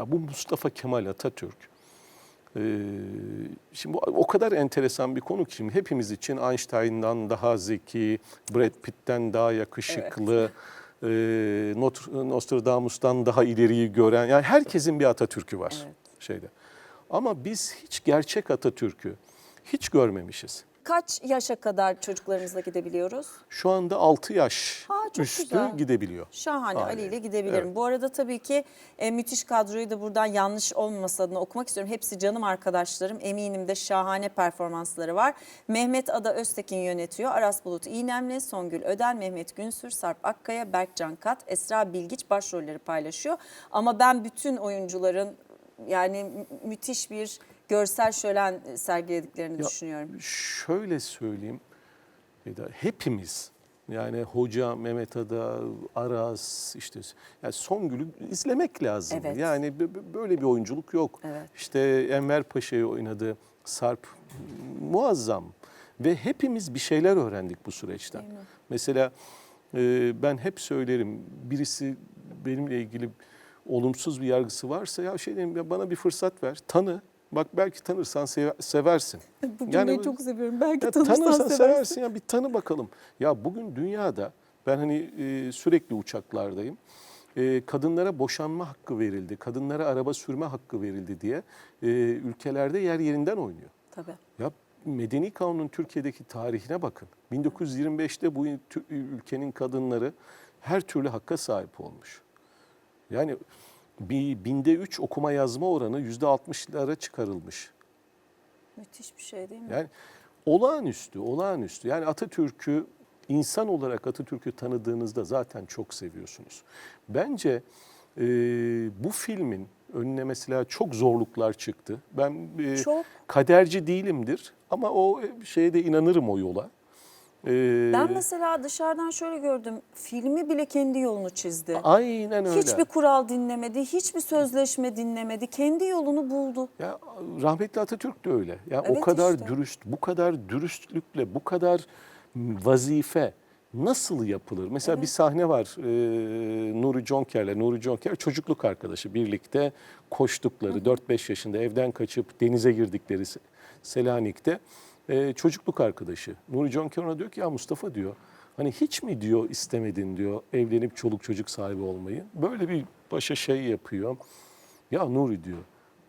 Ya bu Mustafa Kemal Atatürk. Ee, şimdi bu o kadar enteresan bir konu ki şimdi hepimiz için Einstein'dan daha zeki, Brad Pitt'ten daha yakışıklı, e, Notre- Nostradamus'tan daha ileriyi gören yani herkesin bir Atatürk'ü var Evet. şeyde. Ama biz hiç gerçek Atatürk'ü hiç görmemişiz. Kaç yaşa kadar çocuklarımızla gidebiliyoruz? Şu anda 6 yaş Ha, üstü güzel. gidebiliyor. Şahane Aynen. Ali ile gidebilirim. Evet. Bu arada tabii ki e, müthiş kadroyu da buradan yanlış olmaması adına okumak istiyorum. Hepsi canım arkadaşlarım. Eminim de şahane performansları var. Mehmet Ada Öztekin yönetiyor. Aras Bulut İynemli, Songül Öden, Mehmet Günsür, Sarp Akkaya, Berkcan Kat, Esra Bilgiç başrolleri paylaşıyor. Ama ben bütün oyuncuların yani mü- müthiş bir görsel şölen sergilediklerini Ya, düşünüyorum. Şöyle söyleyeyim. Hepimiz yani hoca, Mehmet Ada, Aras işte yani Songül'ü izlemek lazım. Evet. Yani böyle bir oyunculuk yok. Evet. İşte Enver Paşa'yı oynadı. Sarp muazzam ve hepimiz bir şeyler öğrendik bu süreçten. Mesela e, ben hep söylerim birisi benimle ilgili olumsuz bir yargısı varsa ya şey diyeyim ya bana bir fırsat ver, tanı. Bak belki tanırsan seve- seversin. Bu Yani cümleyi bu- çok seviyorum. Belki Ya tanırsan, tanırsan seversin. seversin ya bir tanı bakalım. Ya bugün dünyada ben hani e, sürekli uçaklardayım. E, kadınlara boşanma hakkı verildi, kadınlara araba sürme hakkı verildi diye e, ülkelerde yer yerinden oynuyor. Tabii. Ya Medeni Kanun'un Türkiye'deki tarihine bakın. 1925'te bu ülkenin kadınları her türlü hakka sahip olmuş. Yani bir binde üç okuma yazma oranı yüzde altmışlara çıkarılmış. Müthiş bir şey değil mi? Yani olağanüstü, olağanüstü. Yani Atatürk'ü insan olarak Atatürk'ü tanıdığınızda zaten çok seviyorsunuz. Bence e, bu filmin önüne mesela çok zorluklar çıktı. Ben e, Çok. kaderci değilimdir ama o şeye de inanırım o yola. E, Ben mesela dışarıdan şöyle gördüm. Filmi bile kendi yolunu çizdi. aynen öyle. Hiçbir kural dinlemedi, hiçbir sözleşme dinlemedi. Kendi yolunu buldu. Ya rahmetli Atatürk de öyle. Ya Evet o kadar işte. dürüst, bu kadar dürüstlükle, bu kadar vazife nasıl yapılır? Mesela bir sahne var. E, Nuri Jonker'le. Nuri Jonker çocukluk arkadaşı birlikte koştukları 4-5 yaşında evden kaçıp denize girdikleri Se- Selanik'te e, çocukluk arkadaşı. Nuri Jonker ona diyor ki ya Mustafa diyor hani hiç mi diyor istemedin diyor evlenip çoluk çocuk sahibi olmayı. Böyle bir başa şey yapıyor. Ya Nuri diyor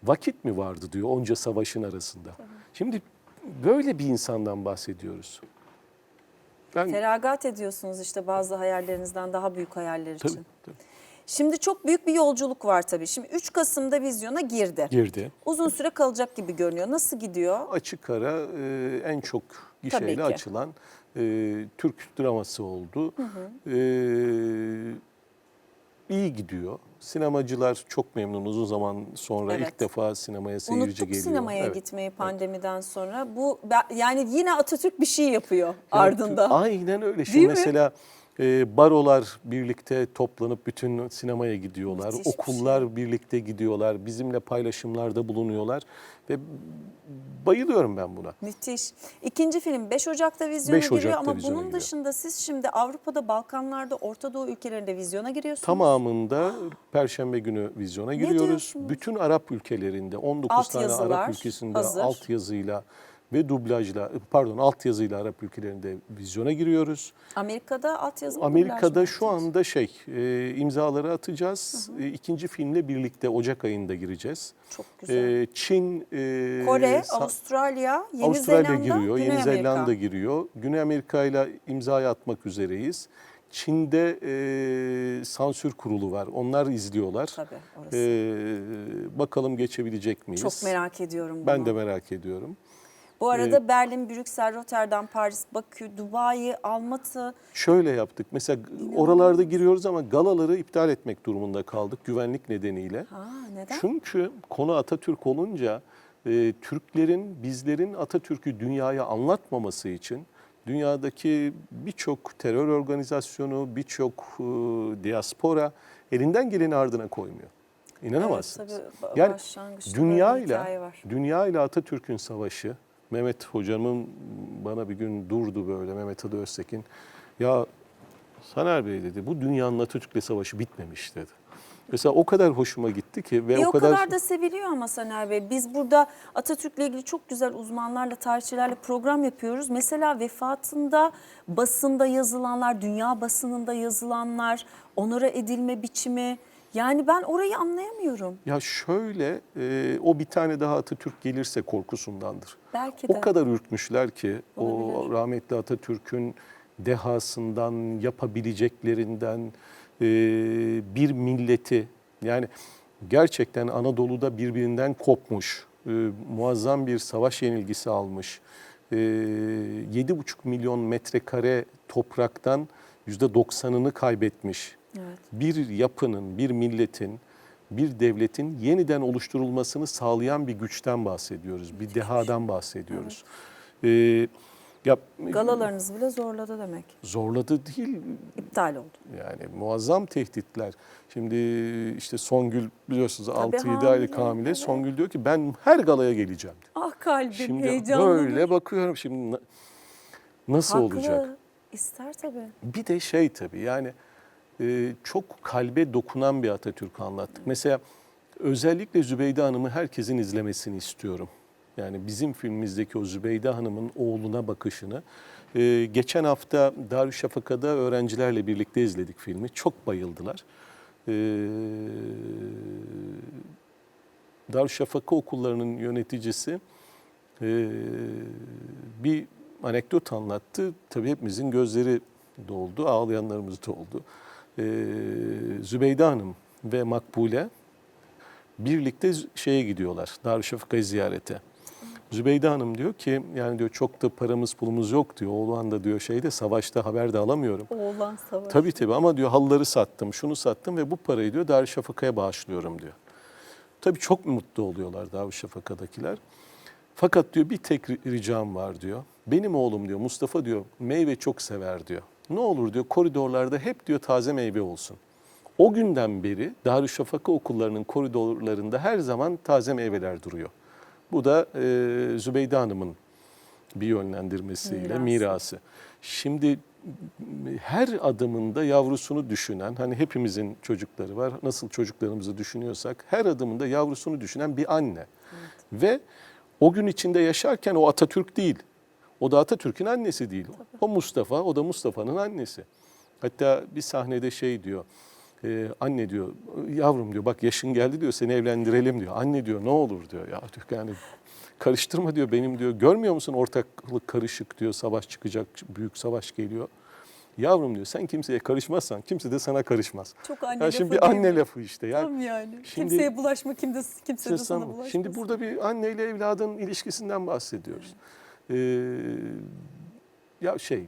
vakit mi vardı diyor onca savaşın arasında. Şimdi böyle bir insandan bahsediyoruz. Ben Feragat ediyorsunuz işte bazı hayallerinizden daha büyük hayaller için. tabii, tabii. Şimdi çok büyük bir yolculuk var tabii. Şimdi 3 Kasım'da vizyona girdi. girdi. Uzun süre kalacak gibi görünüyor. Nasıl gidiyor? Açık ara e, en çok gişeyle açılan e, Türk draması oldu. E, iyi gidiyor. Sinemacılar çok memnun. Uzun zaman sonra Evet. ilk defa sinemaya seyirci Unuttuk geliyor. sinemaya Evet. gitmeyi pandemiden sonra. Bu ben- yani yine Atatürk bir şey yapıyor ardında. Aynen öyle. Şimdi Değil mi? mesela e, barolar birlikte toplanıp bütün sinemaya gidiyorlar. Müthiş bir şey. Okullar birlikte gidiyorlar. Bizimle paylaşımlarda bulunuyorlar. Ve bayılıyorum ben buna. Müthiş. İkinci film 5 Ocak'ta vizyona 5 giriyor Ocak'ta ama vizyona bunun giriyor. dışında siz şimdi Avrupa'da, Balkanlarda, Orta Doğu ülkelerinde vizyona giriyorsunuz. Tamamında Perşembe günü vizyona giriyoruz. Bütün Arap ülkelerinde 19 Alt tane Arap ülkesinde hazır. alt yazıyla ve dublajla pardon alt yazıyla Arap ülkelerinde vizyona giriyoruz. Amerika'da altyazı mı, Amerika'da şu anda şey e, imzaları atacağız. E, ikinci filmle birlikte Ocak ayında gireceğiz. Çok güzel. E, Çin, e, Kore, Avustralya, Yeni Avustralya Zelanda, giriyor, Güney Yeni Amerika. Zelanda giriyor. Güney Amerika ile imzayı atmak üzereyiz. Çin'de e, sansür kurulu var. Onlar izliyorlar. Tabii orası. E, bakalım geçebilecek miyiz? Çok merak ediyorum bunu. Ben de merak ediyorum. Bu arada Berlin, Brüksel, Rotterdam, Paris, Bakü, Dubai, Almatı Şöyle yaptık. Mesela oralarda giriyoruz ama galaları iptal etmek durumunda kaldık güvenlik nedeniyle. Ha neden? Çünkü konu Atatürk olunca e, Türklerin, bizlerin Atatürk'ü dünyaya anlatmaması için dünyadaki birçok terör organizasyonu, birçok e, diaspora elinden geleni ardına koymuyor. İnanamazsınız. Evet, tabii yani dünya ile dünya ile Atatürk'ün savaşı Mehmet hocamın bana bir gün durdu böyle Mehmet Adı Öztekin. Ya Saner Bey dedi bu dünyanın Atatürk'le savaşı bitmemiş dedi. Mesela o kadar hoşuma gitti ki ve E o kadar, da seviliyor ama Saner Bey. Biz burada Atatürk'le ilgili çok güzel uzmanlarla, tarihçilerle program yapıyoruz. Mesela vefatında basında yazılanlar, dünya basınında yazılanlar, onora edilme biçimi. Yani ben orayı anlayamıyorum. ya şöyle e, o bir tane daha Atatürk gelirse korkusundandır. Belki de. O kadar ürkmüşler ki o Olabilir. rahmetli Atatürk'ün dehasından, yapabileceklerinden e, bir milleti yani gerçekten Anadolu'da birbirinden kopmuş, e, muazzam bir savaş yenilgisi almış. E, 7,5 milyon metrekare topraktan %90'ını kaybetmiş. Evet. Bir yapının, bir milletin, bir devletin yeniden oluşturulmasını sağlayan bir güçten bahsediyoruz. Bir dehadan bahsediyoruz. Ee, ya Galalarınız bile zorladı demek. zorladı değil İptal oldu. yani muazzam tehditler. Şimdi işte Songül biliyorsunuz 6-7 hamile, aylık hamile. evet. Songül diyor ki ben her galaya geleceğim. Ah kalbim Şimdi heyecanlı. böyle bakıyorum şimdi na- nasıl Haklı. olacak? İster tabii. Bir de şey tabii yani e, çok kalbe dokunan bir Atatürk anlattık. Mesela özellikle Zübeyde Hanım'ı herkesin izlemesini istiyorum. Yani bizim filmimizdeki o Zübeyde Hanım'ın oğluna bakışını. e, geçen hafta Darüşşafaka'da öğrencilerle birlikte izledik filmi. Çok bayıldılar. E, Darüşşafaka okullarının yöneticisi e, bir anekdot anlattı. Tabii hepimizin gözleri doldu, ağlayanlarımız da oldu. E, Zübeyde Hanım ve Makbule birlikte şeye gidiyorlar, Darüşşafaka'yı ziyarete. Zübeyde Hanım diyor ki yani diyor çok da paramız pulumuz yok diyor. Oğlan da diyor şeyde savaşta haber de alamıyorum. Oğlan savaşı. Tabii tabii ama diyor halıları sattım, şunu sattım ve bu parayı diyor Darüşşafaka'ya bağışlıyorum diyor. Tabii çok mutlu oluyorlar Darüşşafaka'dakiler. Fakat diyor bir tek ri- ricam var diyor. Benim oğlum diyor Mustafa diyor meyve çok sever diyor. Ne olur diyor koridorlarda hep diyor taze meyve olsun. O günden beri Darüşşafaka okullarının koridorlarında her zaman taze meyveler duruyor. Bu da e, Zübeyde Hanım'ın bir yönlendirmesiyle Mirası. mirası. Şimdi her adımında yavrusunu düşünen, hani hepimizin çocukları var, nasıl çocuklarımızı düşünüyorsak her adımında yavrusunu düşünen bir anne. Ve o gün içinde yaşarken o Atatürk değil. O da Atatürk'ün annesi değil. O Mustafa, o da Mustafa'nın annesi. Hatta bir sahnede şey diyor, e, anne diyor, yavrum diyor bak yaşın geldi diyor seni evlendirelim diyor. Anne diyor ne olur diyor ya diyor yani karıştırma diyor benim diyor. Görmüyor musun ortaklık karışık diyor savaş çıkacak büyük savaş geliyor. Yavrum diyor sen kimseye karışmazsan kimse de sana karışmaz. Çok anne Ya şimdi bir değil anne mi? lafı işte. Yani Tam yani. Şimdi- Kimseye bulaşma, kimse, kimse de sana bulaşmasın. Şimdi burada bir anneyle evladın ilişkisinden bahsediyoruz. Ee, ya şey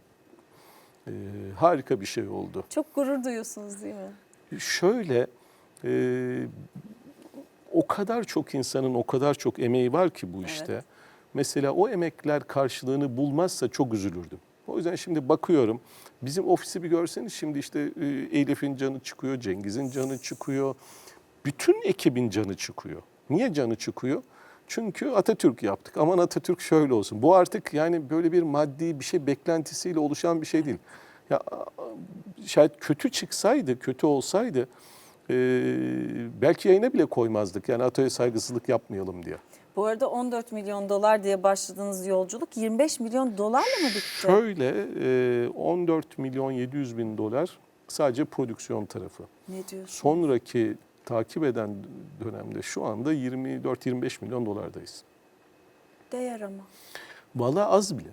e, harika bir şey oldu. Çok gurur duyuyorsunuz değil mi? Şöyle e, o kadar çok insanın o kadar çok emeği var ki bu işte. Evet. Mesela o emekler karşılığını bulmazsa çok üzülürdüm. O yüzden şimdi bakıyorum bizim ofisi bir görseniz şimdi işte e, Elif'in canı çıkıyor, Cengiz'in canı çıkıyor. Bütün ekibin canı çıkıyor. Niye canı çıkıyor? Çünkü Atatürk yaptık. Aman Atatürk şöyle olsun. Bu artık yani böyle bir maddi bir şey beklentisiyle oluşan bir şey değil. Ya şayet kötü çıksaydı, kötü olsaydı e, belki yayına bile koymazdık. Yani Atatürk'e saygısızlık yapmayalım diye. Bu arada 14 milyon dolar diye başladığınız yolculuk 25 milyon dolarla mı bitti? Şöyle e, 14 milyon 700 bin dolar sadece prodüksiyon tarafı. Ne diyorsun? Sonraki takip eden dönemde şu anda 24-25 milyon dolardayız. Değer ama. Vallahi az bile.